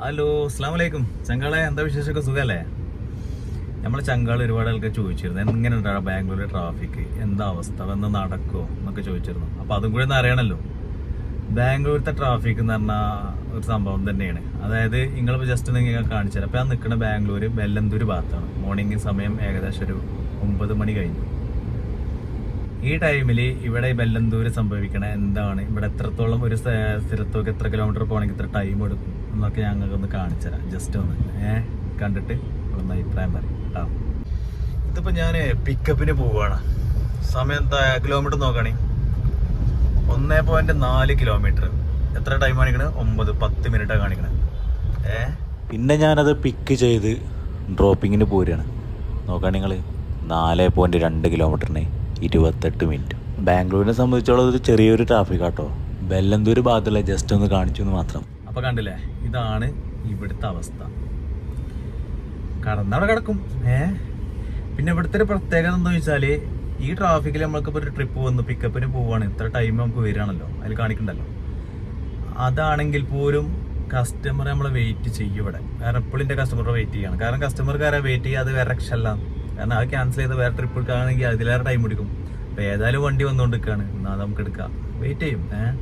Hello അസ്സാം വലൈക്കും ചങ്കാളെ എന്താ വിശേഷമൊക്കെ? സുഖമല്ലേ നമ്മൾ ചങ്കാൾ ഒരുപാട് ആൾക്കാർ ചോദിച്ചിരുന്നു. എങ്ങനെ ഉണ്ടാ ബാംഗ്ലൂരിലെ ട്രാഫിക് എന്താ അവസ്ഥ? എന്ന് നടക്കുമോ എന്നൊക്കെ ചോദിച്ചിരുന്നു. അപ്പൊ അതും കൂടി ഒന്ന് അറിയണല്ലോ. ബാംഗ്ലൂരിലത്തെ ട്രാഫിക് എന്ന് പറഞ്ഞാൽ ഒരു സംഭവം തന്നെയാണ്. അതായത് നിങ്ങളിപ്പോൾ ജസ്റ്റ് നിങ്ങൾ കാണിച്ചു തരാം അപ്പോൾ ഞാൻ നിൽക്കുന്ന ബാംഗ്ലൂർ ബെല്ലന്തൂർ ഭാഗത്താണ്. മോർണിംഗ് സമയം ഏകദേശം ഒരു ഒമ്പത് മണി കഴിഞ്ഞു. ഈ ടൈമിൽ ഇവിടെ ബെല്ലന്തൂര് സംഭവിക്കണ എന്താണ്? ഇവിടെ എത്രത്തോളം ഒരു സ്ഥിരത്തോക്ക് എത്ര കിലോമീറ്റർ പോകണമെങ്കിൽ ഇത്ര ടൈം എടുക്കും എന്നൊക്കെ ഞങ്ങൾക്ക് ഒന്ന് കാണിച്ചു തരാം ജസ്റ്റ് ഒന്ന്. ഏഹ് കണ്ടിട്ട് ഒന്ന് അഭിപ്രായം പറയും കേട്ടോ. ഇതിപ്പോൾ ഞാൻ പിക്കപ്പിന് പോവുകയാണ് സമയം എന്താ? കിലോമീറ്റർ നോക്കണേ. ഒന്നേ പോയിന്റ് നാല് കിലോമീറ്റർ എത്ര ടൈം കാണിക്കണത് ഒമ്പത്. പത്ത് മിനിറ്റാണ് കാണിക്കണത് ഏ? പിന്നെ ഞാനത് പിക്ക് ചെയ്ത് ഡ്രോപ്പിങ്ങിന് പോരുകയാണ് നോക്കുകയാണ് നിങ്ങൾ നാല് പോയിന്റ് രണ്ട് കിലോമീറ്ററിന് ഇരുപത്തെട്ട് മിനിറ്റ് ബാംഗ്ലൂരിനെ സംബന്ധിച്ചോളം ഒരു ചെറിയൊരു ട്രാഫിക് ആട്ടോ. ബെല്ലന്തൂർ ഭാഗത്തുള്ള ജസ്റ്റ് ഒന്ന് കാണിച്ചു എന്ന് മാത്രം. അപ്പൊ കണ്ടില്ലേ? ഇതാണ് ഇവിടുത്തെ അവസ്ഥ. കടന്നവിടെ കിടക്കും. ഏ? പിന്നെ ഇവിടുത്തെ ഒരു പ്രത്യേകത എന്താ വെച്ചാൽ ഈ ട്രാഫിക്കിൽ നമ്മൾക്കിപ്പോ ഒരു ട്രിപ്പ് വന്നു പിക്കപ്പിന് പോവാണ്. ഇത്ര ടൈം നമുക്ക് വരികയാണല്ലോ. അതിൽ കാണിക്കണ്ടല്ലോ. അതാണെങ്കിൽ പോലും കസ്റ്റമർ നമ്മളെ വെയിറ്റ് ചെയ്യും ഇവിടെ. കാരണം എപ്പോഴും എന്റെ കസ്റ്റമറെ വെയിറ്റ് ചെയ്യണം. കാരണം കസ്റ്റമർക്ക് ആരാ വെയിറ്റ് ചെയ്യുക അത് വേറെ രക്ഷല്ല കാരണം അത് ക്യാൻസൽ ചെയ്ത് വേറെ ട്രിപ്പ് എടുക്കുകയാണെങ്കിൽ അതിലേറെ ടൈം എടുക്കും. അപ്പം ഏതായാലും വണ്ടി വന്നുകൊണ്ടിരിക്കുകയാണ് എന്നാൽ നമുക്ക് എടുക്കാം. വെയിറ്റ് ചെയ്യും. ഏഹ്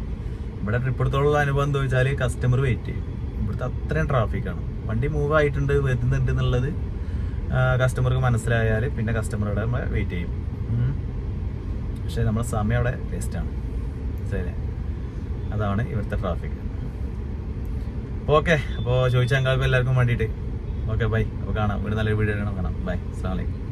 ഇവിടെ ട്രിപ്പ് എടുത്തോളം അനുഭവം എന്താ വെച്ചാൽ കസ്റ്റമർ വെയിറ്റ് ചെയ്യും. ഇവിടുത്തെ അത്രയും ട്രാഫിക്കാണ് വണ്ടി മൂവ് ആയിട്ടുണ്ട് വരുന്നുണ്ട് എന്നുള്ളത് കസ്റ്റമർക്ക് മനസ്സിലായാൽ പിന്നെ കസ്റ്റമർ അവിടെ നമ്മൾ വെയിറ്റ് ചെയ്യും. പക്ഷേ നമ്മുടെ സമയം അവിടെ വേസ്റ്റാണ് ശരി അതാണ് ഇവിടുത്തെ ട്രാഫിക് ഓക്കെ അപ്പോൾ ചോദിച്ചാൽ എല്ലാവർക്കും വേണ്ടിയിട്ട്. ഓക്കെ ബൈ അപ്പോൾ കാണാം. ഇവിടെ നല്ലൊരു വീഡിയോ കാണാം. ബൈ അസ്സാം വലൈക്കും